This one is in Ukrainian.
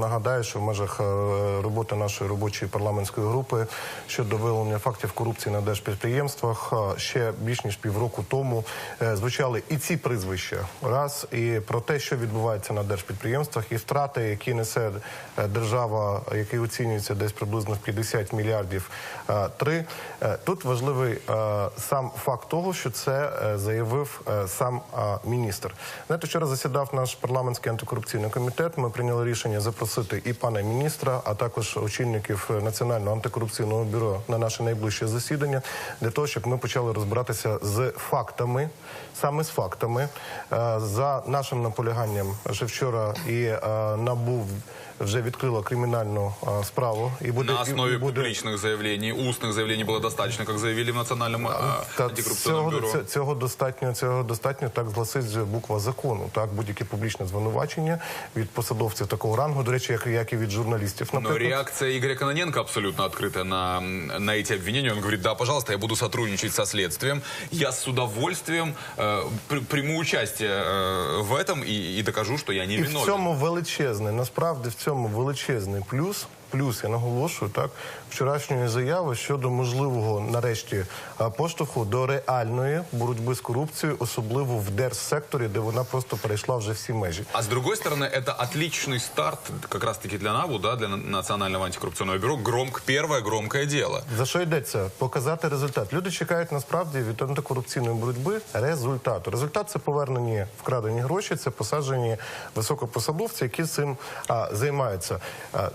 Нагадаю, що в межах е, роботи нашої робочої парламентської групи щодо виявлення фактів корупції на держпідприємствах е, ще більш ніж півроку тому е, звучали і ці прізвища раз, і про те, що відбувається на держпідприємствах, і втрати, які несе держава, які оцінюються десь приблизно в 50 мільярдів. Три тут важливий сам факт того, що це заявив сам міністр. Знаєте, вчора засідав наш парламентський антикорупційний комітет. Ми прийняли рішення запросити і пана міністра, а також очільників е, національного антикорупційного бюро на наше найближче засідання, для того, щоб ми почали розбиратися з фактами, саме з фактами. Е, За нашим наполяганням, ще вчора і е, набув. Вже відкрила кримінальну е, справу і буде На і- основе і буде публичных заявлений, устных заявлений было достаточно, как заявили в Национальном а, Та антикоррупционном цього, бюро. ц- цього достатньо, цього достатньо так гласить вже буква закону. Так, будь-яке публічне звинувачення від посадовців такого рангу, до речі, як, як і від журналістів. Но Наприклад, реакция Игоря Кононенко абсолютно открыта на, на эти обвинения. Он говорит, да, пожалуйста, я буду сотрудничать со следствием. Я с удовольствием э, при- приму участие э, в этом и, и докажу, что я не і в виновен. цьому величезний, насправді в цьому величезний плюс. Плюс я наголошую так вчорашньої заяви щодо можливого нарешті а, поштовху до реальної боротьби з корупцією, особливо в держсекторі, де вона просто перейшла вже всі межі. А с другой стороны, это отличный старт как раз-таки для НАБУ, да, для На- Национального антикоррупционного бюро. Громк, первое громкое дело. За що йдеться? Показати результат. Люди чекають насправді від антикорупційної боротьби результату. Результат це повернені вкрадені гроші, це посаджені високопосадовці, які цим а, займаються. А,